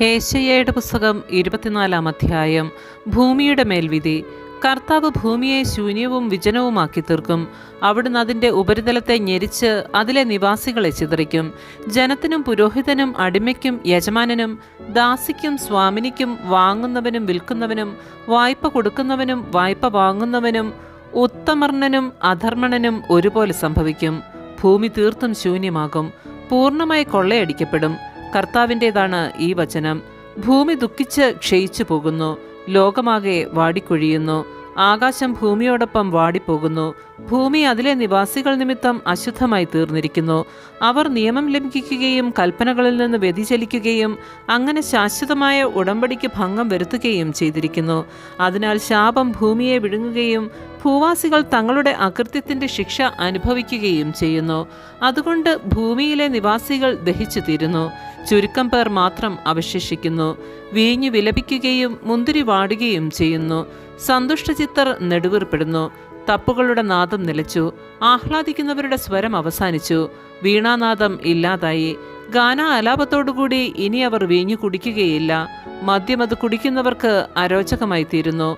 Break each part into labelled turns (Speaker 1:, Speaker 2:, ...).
Speaker 1: ഏശയ്യയുടെ പുസ്തകം ഇരുപത്തിനാലാം അധ്യായം. ഭൂമിയുടെ മേൽവിധി. കർത്താവ് ഭൂമിയെ ശൂന്യവും വിജനവുമാക്കി തീർക്കും. അവിടുന്ന് അതിന്റെ ഉപരിതലത്തെ ഞെരിച്ച് അതിലെ നിവാസികളെ ചിതറിക്കും. ജനത്തിനും പുരോഹിതനും അടിമയ്ക്കും യജമാനനും ദാസിക്കും സ്വാമിനിക്കും വാങ്ങുന്നവനും വിൽക്കുന്നവനും വായ്പ കൊടുക്കുന്നവനും വായ്പ വാങ്ങുന്നവനും ഉത്തമർണനും അധർമ്മണനും ഒരുപോലെ സംഭവിക്കും. ഭൂമി തീർത്തും ശൂന്യമാകും. പൂർണമായി കൊള്ളയടിക്കപ്പെടും. കർത്താവിന്റെതാണ് ഈ വചനം. ഭൂമി ദുഃഖിച്ച് ക്ഷയിച്ചു പോകുന്നു. ലോകമാകെ വാടിക്കൊഴിയുന്നു. ആകാശം ഭൂമിയോടൊപ്പം വാടിപ്പോകുന്നു. ഭൂമി അതിലെ നിവാസികൾ നിമിത്തം അശുദ്ധമായി തീർന്നിരിക്കുന്നു. അവർ നിയമം ലംഘിക്കുകയും കൽപ്പനകളിൽ നിന്ന് വ്യതിചലിക്കുകയും അങ്ങനെ ശാശ്വതമായ ഉടമ്പടിക്ക് ഭംഗം വരുത്തുകയും ചെയ്തിരിക്കുന്നു. അതിനാൽ ശാപം ഭൂമിയെ വിഴുങ്ങുകയും ഭൂവാസികൾ തങ്ങളുടെ അകൃത്യത്തിന്റെ ശിക്ഷ അനുഭവിക്കുകയും ചെയ്യുന്നു. അതുകൊണ്ട് ഭൂമിയിലെ നിവാസികൾ ദഹിച്ചു തീരുന്നു ചുരുക്കം പേർ മാത്രം അവശേഷിക്കുന്നു. വീഞ്ഞു വിലപിക്കുകയും മുന്തിരി വാടുകയും ചെയ്യുന്നു. സന്തുഷ്ടചിത്തർ നെടുവീർപ്പെടുന്നു. തപ്പുകളുടെ നാദം നിലച്ചു. ആഹ്ലാദിക്കുന്നവരുടെ സ്വരം അവസാനിച്ചു. വീണാനാദം ഇല്ലാതായി. ഗാന ആലാപത്തോടുകൂടി ഇനി അവർ വീഞ്ഞു കുടിക്കുകയില്ല. മദ്യം അത് കുടിക്കുന്നവർക്ക് അരോചകമായി തീരുന്നു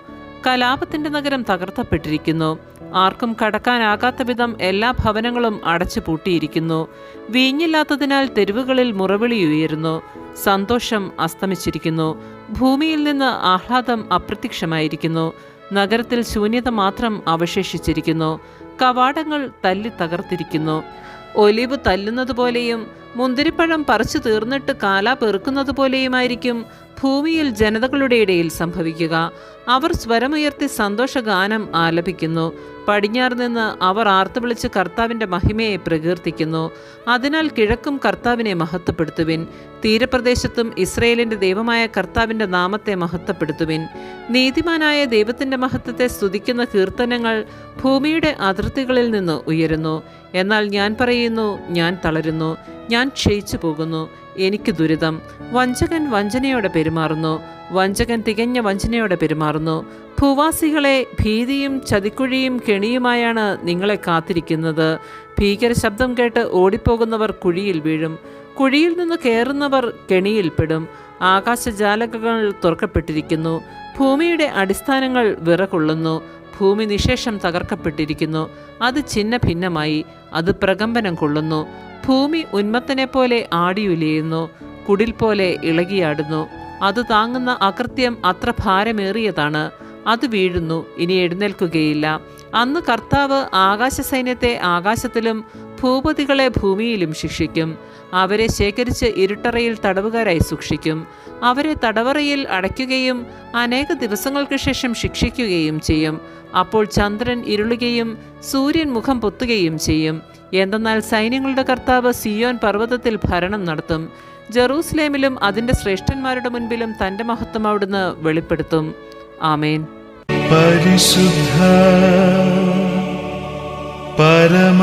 Speaker 1: കലാപത്തിന്റെ നഗരം തകർത്തപ്പെട്ടിരിക്കുന്നു. ആർക്കും കടക്കാനാകാത്ത വിധം എല്ലാ ഭവനങ്ങളും അടച്ചു പൂട്ടിയിരിക്കുന്നു വീഞ്ഞില്ലാത്തതിനാൽ തെരുവുകളിൽ മുറവിളി ഉയരുന്നു. സന്തോഷം അസ്തമിച്ചിരിക്കുന്നു. ഭൂമിയിൽ നിന്ന് ആഹ്ലാദം അപ്രത്യക്ഷമായിരിക്കുന്നു. നഗരത്തിൽ ശൂന്യത മാത്രം അവശേഷിച്ചിരിക്കുന്നു. കവാടങ്ങൾ തല്ലി തകർത്തിരിക്കുന്നു. ഒലിവ് തല്ലുന്നത് പോലെയും മുന്തിരിപ്പഴം പറിച്ചു തീർന്നിട്ട് കാല പെറുക്കുന്നത് പോലെയുമായിരിക്കും ഭൂമിയിൽ ജനതകളുടെ ഇടയിൽ സംഭവിക്കുക. അവർ സ്വരമുയർത്തി സന്തോഷഗാനം ആലപിക്കുന്നു. പടിഞ്ഞാറ് നിന്ന് അവർ ആർത്തു വിളിച്ച് കർത്താവിന്റെ മഹിമയെ പ്രകീർത്തിക്കുന്നു. അതിനാൽ കിഴക്കും കർത്താവിനെ മഹത്വപ്പെടുത്തുവിൻ. തീരപ്രദേശത്തും ഇസ്രയേലിന്റെ ദൈവമായ കർത്താവിന്റെ നാമത്തെ മഹത്വപ്പെടുത്തുവിൻ. നീതിമാനായ ദൈവത്തിന്റെ മഹത്വത്തെ സ്തുതിക്കുന്ന കീർത്തനങ്ങൾ ഭൂമിയുടെ അതിർത്തികളിൽ നിന്ന് ഉയരുന്നു. എന്നാൽ ഞാൻ പറയുന്നു ഞാൻ തളരുന്നു ഞാൻ ക്ഷയിച്ചു പോകുന്നു എനിക്ക് ദുരിതം. വഞ്ചകൻ വഞ്ചനയോടെ പെരുമാറുന്നു വഞ്ചകൻ തികഞ്ഞ വഞ്ചനയോടെ പെരുമാറുന്നു. ഭൂവാസികളെ ഭീതിയും ചതിക്കുഴിയും കെണിയുമായാണ് നിങ്ങളെ കാത്തിരിക്കുന്നത്. ഭീകര ശബ്ദം കേട്ട് ഓടിപ്പോകുന്നവർ കുഴിയിൽ വീഴും. കുഴിയിൽ നിന്ന് കയറുന്നവർ കെണിയിൽപ്പെടും ആകാശജാലകങ്ങൾ തുറക്കപ്പെട്ടിരിക്കുന്നു. ഭൂമിയുടെ അടിസ്ഥാനങ്ങൾ വിറകൊള്ളുന്നു. ഭൂമി നിശേഷം തകർക്കപ്പെട്ടിരിക്കുന്നു. അത് ചിന്ന ഭിന്നമായി അത് പ്രകമ്പനം കൊള്ളുന്നു. ഭൂമി ഉന്മത്തനെ പോലെ ആടിയുലയുന്നു കുടിൽ പോലെ ഇളകിയാടുന്നു. അത് താങ്ങുന്ന അകൃത്യം അത്ര ഭാരമേറിയതാണ്. അത് വീഴുന്നു ഇനി എഴുന്നേൽക്കുകയില്ല. അന്ന് കർത്താവ് ആകാശസൈന്യത്തെ ആകാശത്തിലും ഭൂപതികളെ ഭൂമിയിലും ശിക്ഷിക്കും. അവരെ ശേഖരിച്ച് ഇരുട്ടറയിൽ തടവുകാരായി സൂക്ഷിക്കും. അവരെ തടവറയിൽ അടയ്ക്കുകയും അനേക ദിവസങ്ങൾക്ക് ശേഷം ശിക്ഷിക്കുകയും ചെയ്യും. അപ്പോൾ ചന്ദ്രൻ ഇരുളുകയും സൂര്യൻ മുഖം പൊത്തുകയും ചെയ്യും. എന്തെന്നാൽ സൈന്യങ്ങളുടെ കർത്താവ് സിയോൻ പർവതത്തിൽ ഭരണം നടത്തും. ജെറൂസലേമിലും അതിന്റെ ശ്രേഷ്ഠന്മാരുടെ മുൻപിലും തന്റെ മഹത്വം അവിടുന്ന് വെളിപ്പെടുത്തും. ആമേൻ.
Speaker 2: പരിശുദ്ധ പരമ